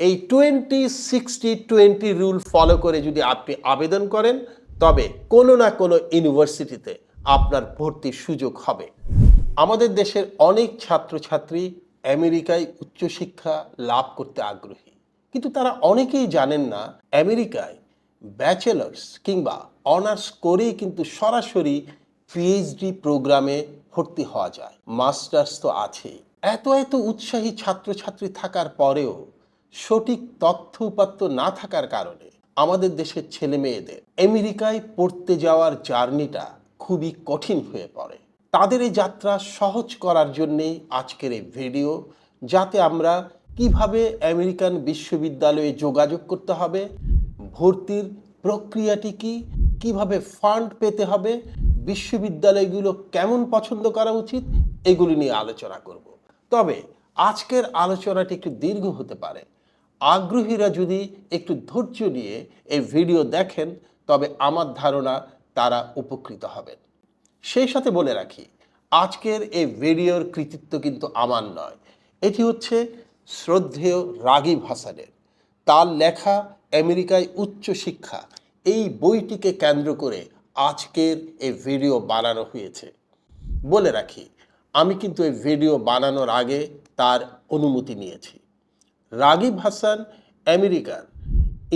এই twenty, sixty, twenty rule follow করে যদি আপনি আবেদন করেন, তবে কোনো না কোনো ইউনিভার্সিটিতে আপনার ভর্তির সুযোগ হবে। আমাদের দেশের অনেক ছাত্রছাত্রী আমেরিকায় উচ্চশিক্ষা লাভ করতে আগ্রহী। কিন্তু তারা অনেকেই জানেন না, আমেরিকায় ব্যাচেলার্স কিংবা অনার্স করেই কিন্তু সরাসরি পিএইচডি প্রোগ্রামে ভর্তি হওয়া যায়। মাস্টার্স তো আছেই। এত এত উৎসাহী ছাত্রছাত্রী থাকার পরেও সঠিক তথ্য উপাত্ত না থাকার কারণে আমাদের দেশের ছেলে মেয়েদের আমেরিকায় পড়তে যাওয়ার জার্নিটা খুবই কঠিন হয়ে পড়ে। তাদের এই যাত্রা সহজ করার জন্যেই আজকের এই ভিডিও, যাতে আমরা কীভাবে আমেরিকান বিশ্ববিদ্যালয়ে যোগাযোগ করতে হবে, ভর্তির প্রক্রিয়াটি কি, কীভাবে ফান্ড পেতে হবে, বিশ্ববিদ্যালয়গুলো কেমন পছন্দ করা উচিত, এগুলি নিয়ে আলোচনা করব। তবে আজকের আলোচনাটি একটু দীর্ঘ হতে পারে। আগ্রহীরা যদি একটু ধৈর্য নিয়ে এই ভিডিও দেখেন, তবে আমার ধারণা তারা উপকৃত হবেন। সেই সাথে বলে রাখি, আজকের এই ভিডিওর কৃতিত্ব কিন্তু আমার নয়। এটি হচ্ছে শ্রদ্ধেয় রাগিব হাসানের তার লেখা আমেরিকায় উচ্চ শিক্ষা, এই বইটিকে কেন্দ্র করে আজকের এই ভিডিও বানানো হয়েছে। বলে রাখি, আমি কিন্তু এই ভিডিও বানানোর আগে তার অনুমতি নিয়েছি। রাগিব হাসান আমেরিকার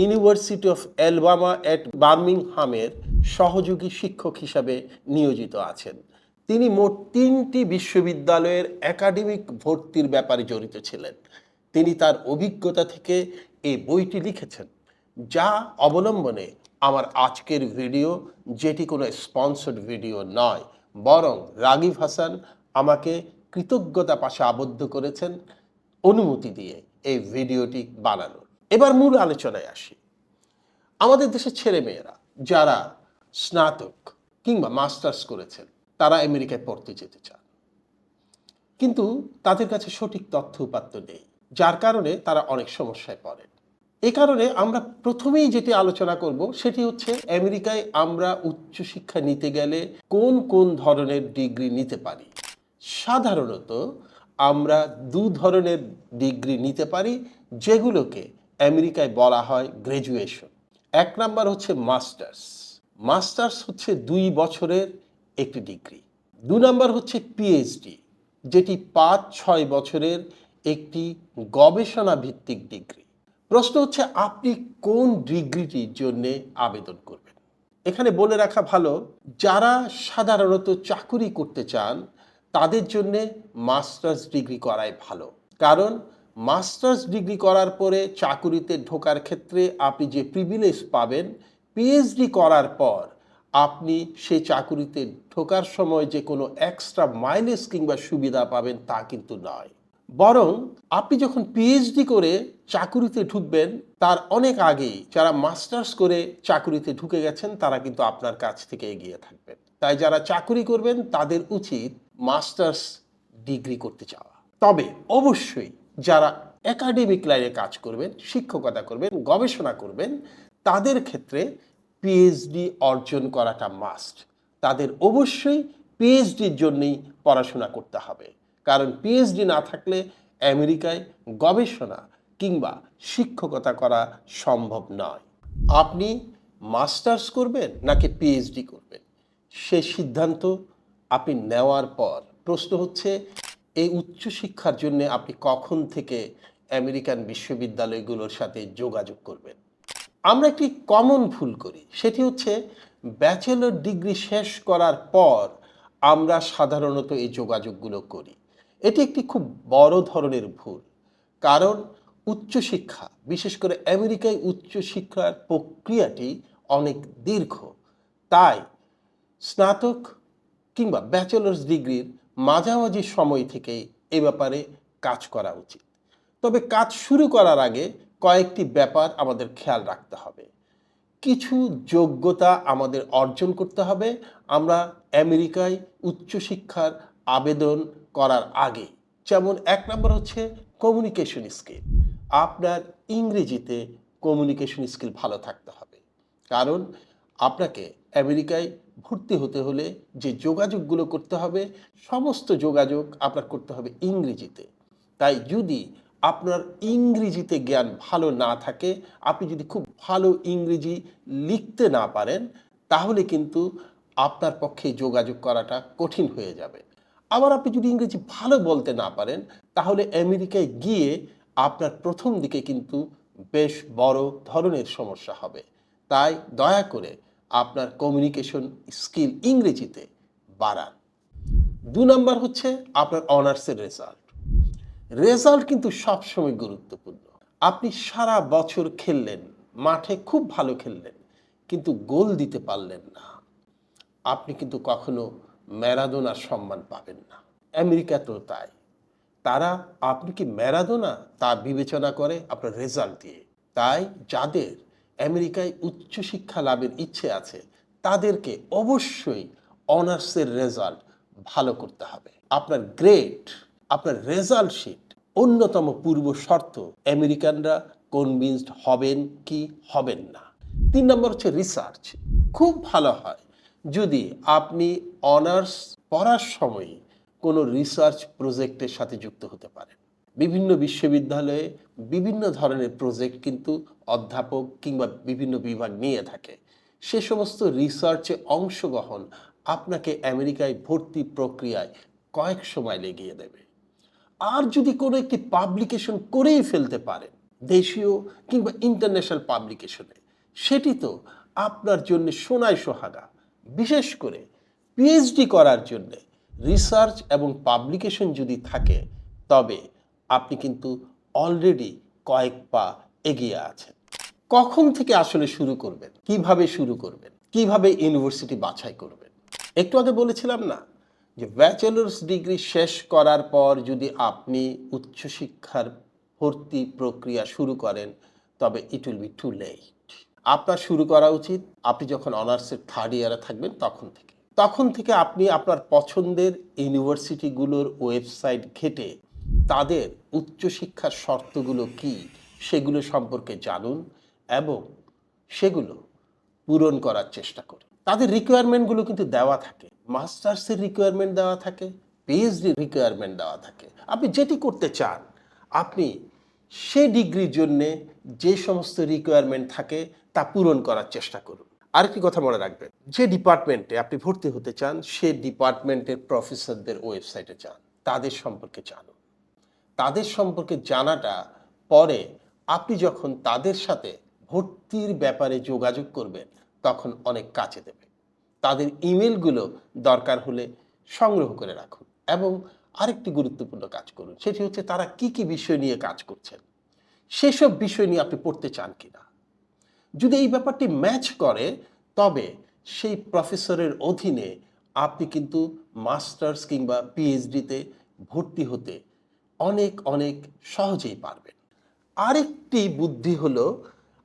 ইউনিভার্সিটি অফ অ্যালবামা অ্যাট বার্মিংহামের সহযোগী শিক্ষক হিসাবে নিয়োজিত আছেন। তিনি মোট তিনটি বিশ্ববিদ্যালয়ের একাডেমিক ভর্তির ব্যাপারে জড়িত ছিলেন। তিনি তার অভিজ্ঞতা থেকে এই বইটি লিখেছেন, যা অবলম্বনে আমার আজকের ভিডিও, যেটি কোনো স্পন্সর্ড ভিডিও নয়, বরং রাগিব হাসান আমাকে কৃতজ্ঞতা পাশে আবদ্ধ করেছেন। অনুমতি দিয়ে এই ভিডিওটি বানানোর এবার মূল আলোচনায় আসি। আমাদের দেশের ছেলে মেয়েরা যারা স্নাতক কিংবা মাস্টার্স করেছেন, তারা আমেরিকায় পড়তে যেতে চান। কিন্তু তাদের কাছে সঠিক তথ্য উপাত্ত নেই, যার কারণে তারা অনেক সমস্যায় পড়েন। এ কারণে আমরা প্রথমেই যেটি আলোচনা করব, সেটি হচ্ছে আমেরিকায় আমরা উচ্চশিক্ষা নিতে গেলে কোন কোন ধরনের ডিগ্রি নিতে পারি? সাধারণত আমরা দু ধরনের ডিগ্রি নিতে পারি, যেগুলোকে আমেরিকায় বলা হয় গ্র্যাজুয়েশন। এক নাম্বার হচ্ছে মাস্টার্স। মাস্টার্স হচ্ছে দুই বছরের একটি ডিগ্রি। দু নাম্বার হচ্ছে পিএইচডি, যেটি পাঁচ, ছয় বছরের একটি গবেষণা ভিত্তিক ডিগ্রি। প্রশ্ন হচ্ছে, আপনি কোন ডিগ্রিটির জন্য আবেদন করবেন? এখানে বলে রাখা ভালো, যারা সাধারণত চাকুরি করতে চান তাদের জন্য মাস্টার্স ডিগ্রি করাই ভালো। কারণ মাস্টার্স ডিগ্রি করার পরে চাকুরিতে ঢোকার ক্ষেত্রে আপনি যে প্রিভিলেজ পাবেন পিএইচডি করার পর আপনি সেই চাকুরিতে ঢোকার সময় যে কোনো এক্সট্রা মাইলেজ কিংবা সুবিধা পাবেন তা কিন্তু নয়। বরং আপনি যখন পিএইচডি করে চাকুরিতে ঢুকবেন, তার অনেক আগেই যারা মাস্টার্স করে চাকুরিতে ঢুকে গেছেন, তারা কিন্তু আপনার কাছ থেকে এগিয়ে থাকবেন। তাই যারা চাকুরি করবেন, তাদের উচিত মাস্টার্স ডিগ্রি করতে চাওয়া। তবে অবশ্যই যারা একাডেমিক লাইনে কাজ করবেন, শিক্ষকতা করবেন, গবেষণা করবেন, তাদের ক্ষেত্রে পিএইচডি অর্জন করাটা মাস্ট তাদের অবশ্যই পিএইচডির জন্যই পড়াশোনা করতে হবে। কারণ পিএইচডি না থাকলে আমেরিকায় গবেষণা কিংবা শিক্ষকতা করা সম্ভব নয়। আপনি মাস্টার্স করবেন নাকি পিএইচডি করবেন? সে সিদ্ধান্ত আপনি নেওয়ার পর। প্রশ্ন হচ্ছে, এই উচ্চশিক্ষার জন্য আপনি কখন থেকে আমেরিকান বিশ্ববিদ্যালয়গুলোর সাথে যোগাযোগ করবেন? আমরা একটি কমন ভুল করি। সেটি হচ্ছে ব্যাচেলর ডিগ্রি শেষ করার পর আমরা সাধারণত এই যোগাযোগগুলো করি। এটি একটি খুব বড় ধরনের ভুল। কারণ উচ্চশিক্ষা, বিশেষ করে আমেরিকায় উচ্চশিক্ষার প্রক্রিয়াটি অনেক দীর্ঘ। তাই স্নাতক কিংবা ব্যাচেলার্স ডিগ্রির মাঝামাঝি সময় থেকেই এ ব্যাপারে কাজ করা উচিত। তবে কাজ শুরু করার আগে কয়েকটি ব্যাপার আমাদের খেয়াল রাখতে হবে। কিছু যোগ্যতা আমাদের অর্জন করতে হবে। আমরা আমেরিকায় উচ্চশিক্ষার আবেদন করার আগে, যেমন এক নম্বর হচ্ছে কমিউনিকেশন স্কিল আপনার ইংরেজিতে কমিউনিকেশন স্কিল ভালো থাকতে হবে। কারণ আপনাকে আমেরিকায় ভর্তি হতে হলে যে যোগাযোগগুলো করতে হবে, সমস্ত যোগাযোগ আপনার করতে হবে ইংরেজিতে। তাই যদি আপনার ইংরেজিতে জ্ঞান ভালো না থাকে, আপনি যদি খুব ভালো ইংরেজি লিখতে না পারেন, তাহলে কিন্তু আপনার পক্ষে যোগাযোগ করাটা কঠিন হয়ে যাবে। আবার আপনি যদি ইংরেজি ভালো বলতে না পারেন, তাহলে আমেরিকায় গিয়ে আপনার প্রথম দিকে কিন্তু বেশ বড় ধরনের সমস্যা হবে। তাই দয়া করে আপনার কমিউনিকেশন স্কিল ইংরেজিতে বাড়ান। দু নম্বর হচ্ছে আপনার অনার্সের রেজাল্ট রেজাল্ট কিন্তু সবসময় গুরুত্বপূর্ণ। আপনি সারা বছর খেললেন, মাঠে খুব ভালো খেললেন, কিন্তু গোল দিতে পারলেন না। আপনি কিন্তু কখনো ম্যারাদোনার সম্মান পাবেন না। আমেরিকা তো তাই। তারা, আপনি কি ম্যারাদোনা তা বিবেচনা করে আপনার রেজাল্ট দিয়ে। তাই যাদের আমেরিকায় উচ্চশিক্ষা লাভের ইচ্ছে আছে, তাদেরকে অবশ্যই অনার্সের রেজাল্ট ভালো করতে হবে। আপনার গ্রেড, আপনার রেজাল্ট শিট, অন্যতম পূর্ব শর্ত, আমেরিকানরা কনভিন্সড হবেন কি হবেন না। তিন নম্বর হচ্ছে রিসার্চ। খুব ভালো হয় যদি আপনি অনার্স পড়ার সময় কোনো রিসার্চ প্রজেক্টের সাথে যুক্ত হতে পারেন। বিভিন্ন বিশ্ববিদ্যালয়ে বিভিন্ন ধরনের প্রজেক্ট কিন্তু অধ্যাপক কিংবা বিভিন্ন বিভাগ নিয়ে থাকে। সে সমস্ত রিসার্চে অংশগ্রহণ আপনাকে আমেরিকায় ভর্তি প্রক্রিয়ায় কয়েক সময় লেগিয়ে দেবে। আর যদি কোনো একটি পাবলিকেশন করেই ফেলতে পারেন দেশীয় কিংবা ইন্টারন্যাশনাল পাবলিকেশনে সেটি তো আপনার জন্য সোনায় সোহাগা। বিশেষ করে পিএইচডি করার জন্যে রিসার্চ এবং পাবলিকেশন যদি থাকে, তবে আপনি কিন্তু অলরেডি কয়েক পা এগিয়ে আছেন। কখন থেকে আসলে শুরু করবেন? কীভাবে শুরু করবেন? কীভাবে ইউনিভার্সিটি বাছাই করবেন? একটু আগে বলেছিলাম না যে ব্যাচেলার্স ডিগ্রি শেষ করার পর যদি আপনি উচ্চশিক্ষার ভর্তি প্রক্রিয়া শুরু করেন, তবে it will be too late আপনার শুরু করা উচিত, আপনি যখন অনার্সের থার্ড ইয়ারে থাকবেন তখন থেকে। তখন থেকে আপনি আপনার পছন্দের ইউনিভার্সিটিগুলোর ওয়েবসাইট ঘেটে তাদের উচ্চশিক্ষার শর্তগুলো কি সেগুলো সম্পর্কে জানুন এবং সেগুলো পূরণ করার চেষ্টা করুন। তাদের রিকোয়ারমেন্টগুলো কিন্তু দেওয়া থাকে। মাস্টার্সের রিকোয়ারমেন্ট দেওয়া থাকে পিএইচডি রিকোয়ারমেন্ট দেওয়া থাকে। আপনি যেটি করতে চান, আপনি সে ডিগ্রির জন্যে যে সমস্ত রিকোয়ারমেন্ট থাকে তা পূরণ করার চেষ্টা করুন। আরেকটি কথা মনে রাখবেন, যে ডিপার্টমেন্টে আপনি ভর্তি হতে চান, সে ডিপার্টমেন্টের প্রফেসরদের ওয়েবসাইটে যান, তাদের সম্পর্কে জানুন। তাদের সম্পর্কে জানাটা পরে আপনি যখন তাদের সাথে ভর্তির ব্যাপারে যোগাযোগ করবেন, তখন অনেক কাছে দেবে। তাদের ইমেলগুলো দরকার হলে সংগ্রহ করে রাখুন এবং আরেকটি গুরুত্বপূর্ণ কাজ করুন, সেটি হচ্ছে তারা কি কি বিষয় নিয়ে কাজ করছেন, সেসব বিষয় নিয়ে আপনি পড়তে চান কিনা। যদি এই ব্যাপারটি ম্যাচ করে, তবে সেই প্রফেসরের অধীনে আপনি কিন্তু মাস্টার্স কিংবা পিএইচডিতে ভর্তি হতে অনেক অনেক সহজেই পারবেন। আরেকটি বুদ্ধি হলো,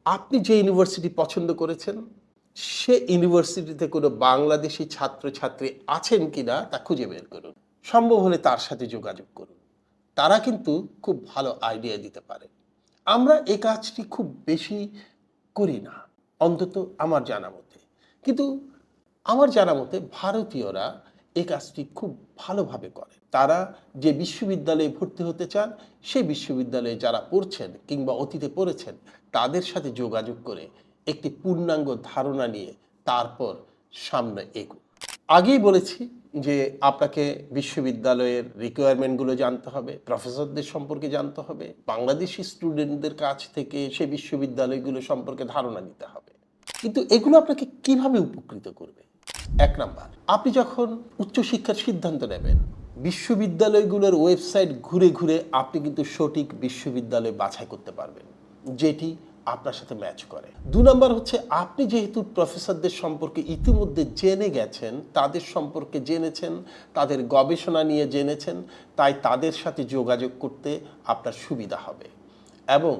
আপনি যে ইউনিভার্সিটি পছন্দ করেছেন, সে ইউনিভার্সিটিতে কোনো বাংলাদেশি ছাত্রছাত্রী আছেন কিনা তা খুঁজে বের করুন। সম্ভব হলে তার সাথে যোগাযোগ করুন। তারা কিন্তু খুব ভালো আইডিয়া দিতে পারে। আমরা এই কাজটি খুব বেশি করি না, অন্তত আমার জানা মতে। কিন্তু আমার জানা মতে ভারতীয়রা এই কাজটি খুব ভালোভাবে করে। তারা যে বিশ্ববিদ্যালয়ে ভর্তি হতে চান, সেই বিশ্ববিদ্যালয়ে যারা পড়ছেন কিংবা অতীতে পড়েছেন, তাদের সাথে যোগাযোগ করে একটি পূর্ণাঙ্গ ধারণা নিয়ে তারপর সামনে এগুন। আগেই বলেছি যে আপনাকে বিশ্ববিদ্যালয়ের রিকোয়ারমেন্টগুলো জানতে হবে প্রফেসরদের সম্পর্কে জানতে হবে, বাংলাদেশি স্টুডেন্টদের কাছ থেকে সেই বিশ্ববিদ্যালয়গুলো সম্পর্কে ধারণা নিতে হবে। কিন্তু এগুলো আপনাকে কীভাবে উপকৃত করবে? এক নাম্বার, আপনি যখন উচ্চশিক্ষার সিদ্ধান্ত নেবেন, বিশ্ববিদ্যালয়গুলোর ওয়েবসাইট ঘুরে ঘুরে আপনি কিন্তু সঠিক বিশ্ববিদ্যালয় বাছাই করতে পারবেন, যেটি আপনার সাথে ম্যাচ করে। দু নম্বর হচ্ছে, আপনি যেহেতু প্রফেসরদের সম্পর্কে ইতিমধ্যে জেনে গেছেন, তাদের সম্পর্কে জেনেছেন, তাদের গবেষণা নিয়ে জেনেছেন, তাই তাদের সাথে যোগাযোগ করতে আপনার সুবিধা হবে। এবং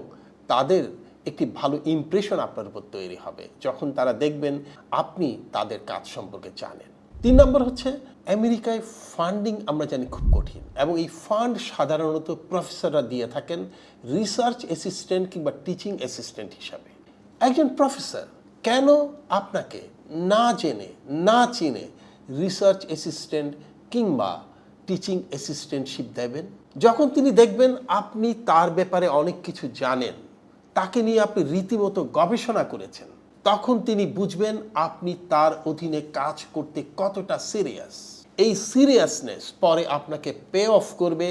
তাদের একটি ভালো ইমপ্রেশন আপনার উপর তৈরি হবে, যখন তারা দেখবেন আপনি তাদের কাজ সম্পর্কে জানেন। তিন নম্বর হচ্ছে, আমেরিকায় ফান্ডিং আমরা জানি খুব কঠিন এবং এই ফান্ড সাধারণত প্রফেসররা দিয়ে থাকেন রিসার্চ অ্যাসিস্ট্যান্ট কিংবা টিচিং অ্যাসিস্ট্যান্ট হিসাবে। একজন প্রফেসর কেন আপনাকে না জেনে, না চিনে রিসার্চ অ্যাসিস্ট্যান্ট কিংবা টিচিং অ্যাসিস্ট্যান্টশিপ দেবেন? যখন তিনি দেখবেন আপনি তার ব্যাপারে অনেক কিছু জানেন তাকে নিয়ে আপনি রীতিমতো গবেষণা করেছেন। তখন তিনি বুঝবেন আপনি তার অধীনে কাজ করতে কতটা সিরিয়াস এই সিরিয়াসনেস পরে আপনাকে পে অফ করবে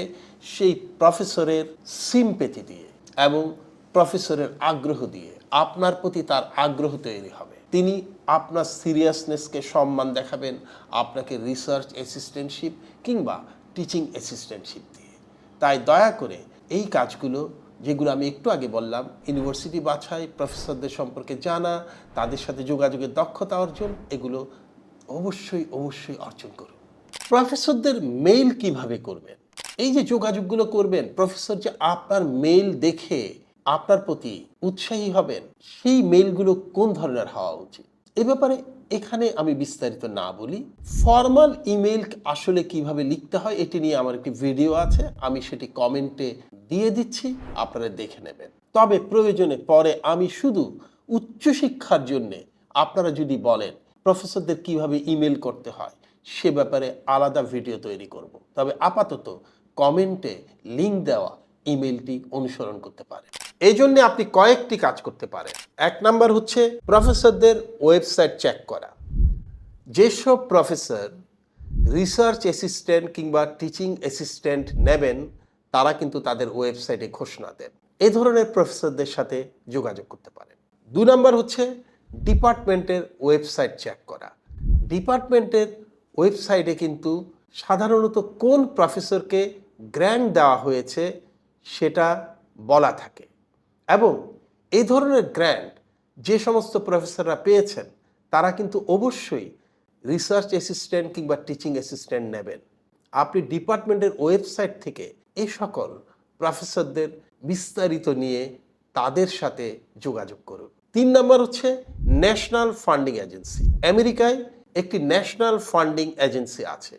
সেই প্রফেসরের সিম্পেথি দিয়ে এবং প্রফেসরের আগ্রহ দিয়ে। আপনার প্রতি তার আগ্রহ তৈরি হবে। তিনি আপনার সিরিয়াসনেসকে সম্মান দেখাবেন, আপনাকে রিসার্চ অ্যাসিস্ট্যান্টশিপ কিংবা টিচিং অ্যাসিস্ট্যান্টশিপ দিয়ে। তাই দয়া করে এই কাজগুলো যেগুলো আমি একটু আগে বললাম ইউনিভার্সিটি বাছাই প্রফেসরদের সম্পর্কে জানা, তাদের সাথে যোগাযোগের দক্ষতা অর্জন, এগুলো অবশ্যই অবশ্যই অর্জন করুন। প্রফেসরদের মেইল কীভাবে করবেন? এই যে যোগাযোগগুলো করবেন প্রফেসর যে আপনার মেইল দেখে আপনার প্রতি উৎসাহী হবেন, সেই মেইলগুলো কোন ধরনের হওয়া উচিত? এ ব্যাপারে এখানে আমি বিস্তারিত না বলি। ফর্মাল ইমেল আসলে কীভাবে লিখতে হয় এটি নিয়ে আমার একটি ভিডিও আছে। আমি সেটি কমেন্টে দিয়ে দিচ্ছি, আপনারা দেখে নেবেন। তবে প্রয়োজনে পরে আমি শুধু উচ্চশিক্ষার জন্যে আপনারা যদি বলেন প্রফেসরদের কীভাবে ইমেল করতে হয়, সে ব্যাপারে আলাদা ভিডিও তৈরি করব। তবে আপাতত কমেন্টে লিংক দেওয়া ইমেলটি অনুসরণ করতে পারেন। এই জন্য আপনি কয়েকটি কাজ করতে পারেন। এক নাম্বার হচ্ছে প্রফেসরদের ওয়েবসাইট চেক করা। যেসব প্রফেসর রিসার্চ অ্যাসিস্ট্যান্ট কিংবা টিচিং অ্যাসিস্ট্যান্ট নেবেন, তারা কিন্তু তাদের ওয়েবসাইটে ঘোষণা দেন। এ ধরনের প্রফেসরদের সাথে যোগাযোগ করতে পারেন। দু নম্বর হচ্ছে ডিপার্টমেন্টের ওয়েবসাইট চেক করা। ডিপার্টমেন্টের ওয়েবসাইটে কিন্তু সাধারণত কোন প্রফেসরকে গ্র্যান্ড দেওয়া হয়েছে, সেটা বলা থাকে। এবং এই ধরনের গ্র্যান্ট যে সমস্ত প্রফেসররা পেয়েছেন, তারা কিন্তু অবশ্যই রিসার্চ অ্যাসিস্ট্যান্ট কিংবা টিচিং অ্যাসিস্ট্যান্ট নেবেন। আপনি ডিপার্টমেন্টের ওয়েবসাইট থেকে এই সকল প্রফেসরদের বিস্তারিত নিয়ে তাদের সাথে যোগাযোগ করুন। তিন নম্বর হচ্ছে ন্যাশনাল ফান্ডিং এজেন্সি আমেরিকায় একটি ন্যাশনাল ফান্ডিং এজেন্সি আছে।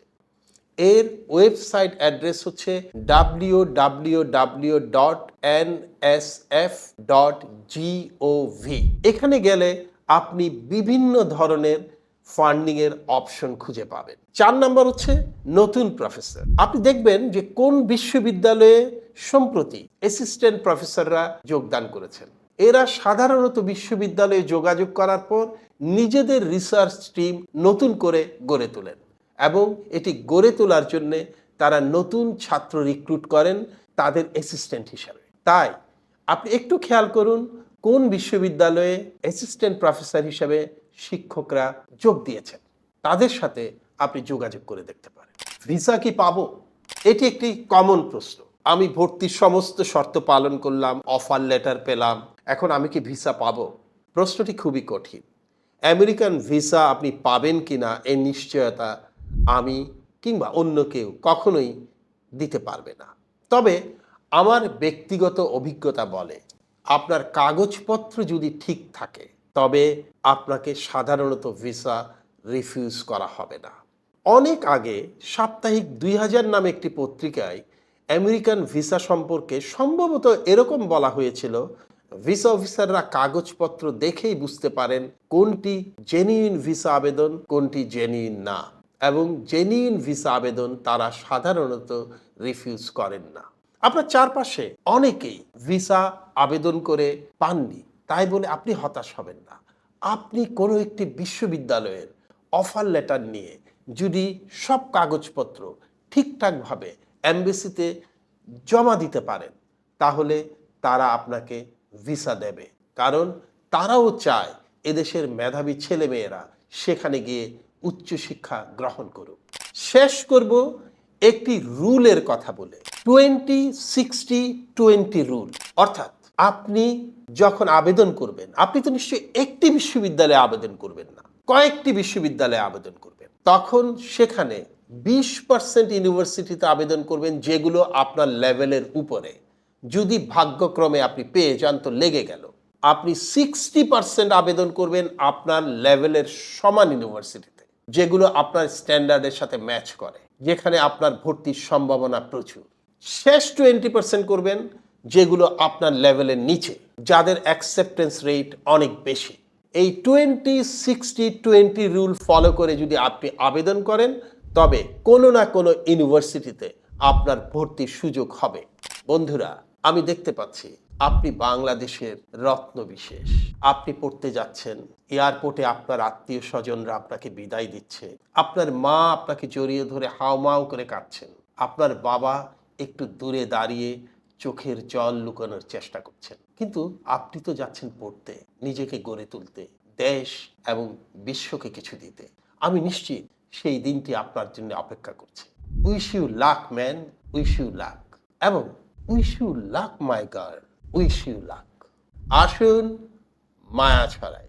এর ওয়েবসাইট অ্যাড্রেস হচ্ছে W W W dot N S F dot এখানে গেলে আপনি বিভিন্ন ধরনের ফান্ডিং এর অপশন খুঁজে পাবেন। চার নাম্বার হচ্ছে নতুন প্রফেসর। আপনি দেখবেন যে কোন বিশ্ববিদ্যালয়ে সম্প্রতি অ্যাসিস্ট্যান্ট প্রফেসররা যোগদান করেছেন। এরা সাধারণত বিশ্ববিদ্যালয়ে যোগাযোগ করার পর নিজেদের রিসার্চ টিম নতুন করে গড়ে তোলেন। এবং এটি গড়ে তোলার জন্য তারা নতুন ছাত্র রিক্রুট করেন তাদের অ্যাসিস্ট্যান্ট হিসাবে। তাই আপনি একটু খেয়াল করুন কোন বিশ্ববিদ্যালয়ে অ্যাসিস্ট্যান্ট প্রফেসর হিসাবে শিক্ষকরা যোগ দিয়েছেন। তাদের সাথে আপনি যোগাযোগ করে দেখতে পারেন। ভিসা কি পাবো? এটি একটি কমন প্রশ্ন। আমি ভর্তির সমস্ত শর্ত পালন করলাম অফার লেটার পেলাম, এখন আমি কি ভিসা পাবো? প্রশ্নটি খুবই কঠিন। আমেরিকান ভিসা আপনি পাবেন কিনা এর নিশ্চয়তা আমি কিংবা অন্য কেউ কখনোই দিতে পারবে না। তবে আমার ব্যক্তিগত অভিজ্ঞতা বলে, আপনার কাগজপত্র যদি ঠিক থাকে, তবে আপনাকে সাধারণত ভিসা রিফিউজ করা হবে না। অনেক আগে সাপ্তাহিক দুই হাজার নামে একটি পত্রিকায় আমেরিকান ভিসা সম্পর্কে সম্ভবত এরকম বলা হয়েছিল, ভিসা অফিসাররা কাগজপত্র দেখেই বুঝতে পারেন কোনটি জেনুইন ভিসা আবেদন, কোনটি জেনুইন না। এবং জেনুইন ভিসা আবেদন তারা সাধারণত রিফিউজ করেন না। আপনার চারপাশে অনেকেই ভিসা আবেদন করে পাননি, তাই বলে আপনি হতাশ হবেন না। আপনি কোনো একটি বিশ্ববিদ্যালয়ের অফার লেটার নিয়ে যদি সব কাগজপত্র ঠিকঠাকভাবে অ্যাম্বাসিতে জমা দিতে পারেন, তাহলে তারা আপনাকে ভিসা দেবে। কারণ তারাও চায় এদেশের মেধাবী ছেলেমেয়েরা সেখানে গিয়ে উচ্চশিক্ষা গ্রহণ করুক। শেষ করব একটি রুলের কথা বলে। Twenty sixty twenty rule. অর্থাৎ আপনি যখন আবেদন করবেন, আপনি তো নিশ্চয়ই একটি বিশ্ববিদ্যালয়ে আবেদন করবেন না, কয়েকটি বিশ্ববিদ্যালয়ে আবেদন করবেন। তখন সেখানে বিশ পার্সেন্ট ইউনিভার্সিটিতে আবেদন করবেন যেগুলো আপনার লেভেলের উপরে। যদি ভাগ্যক্রমে আপনি পেয়ে যান তো লেগে গেল। আপনি সিক্সটি পার্সেন্ট আবেদন করবেন আপনার লেভেলের সমান ইউনিভার্সিটিতে। যেগুলো আপনার স্ট্যান্ডার্ডের সাথে ম্যাচ করে, যেখানে আপনার ভর্তির সম্ভাবনা প্রচুর। শেষ টোয়েন্টি পার্সেন্ট করবেন যেগুলো আপনার লেভেলের নিচে, যাদের অ্যাকসেপ্টেন্স রেট অনেক বেশি। এই twenty sixty twenty rule follow করে যদি আপনি আবেদন করেন, তবে কোনো না কোনো ইউনিভার্সিটিতে আপনার ভর্তির সুযোগ হবে। বন্ধুরা, আমি দেখতে পাচ্ছি আপনি বাংলাদেশের রত্ন বিশেষ। আপনি পড়তে যাচ্ছেন, এয়ারপোর্টে আপনার আত্মীয় স্বজনরা আপনাকে বিদায় দিচ্ছে। আপনার মা আপনাকে জড়িয়ে ধরে হাওমাও করে কাঁদছেন। আপনার বাবা একটু দূরে দাঁড়িয়ে চোখের জল লুকানোর চেষ্টা করছেন। কিন্তু আপনি তো যাচ্ছেন পড়তে, নিজেকে গড়ে তুলতে, দেশ এবং বিশ্বকে কিছু দিতে। আমি নিশ্চিত সেই দিনটি আপনার জন্য অপেক্ষা করছে। Wish you luck, man, wish you luck. এবং wish you luck, my girl. Wish you luck. আসুন মায়া ছড়ায়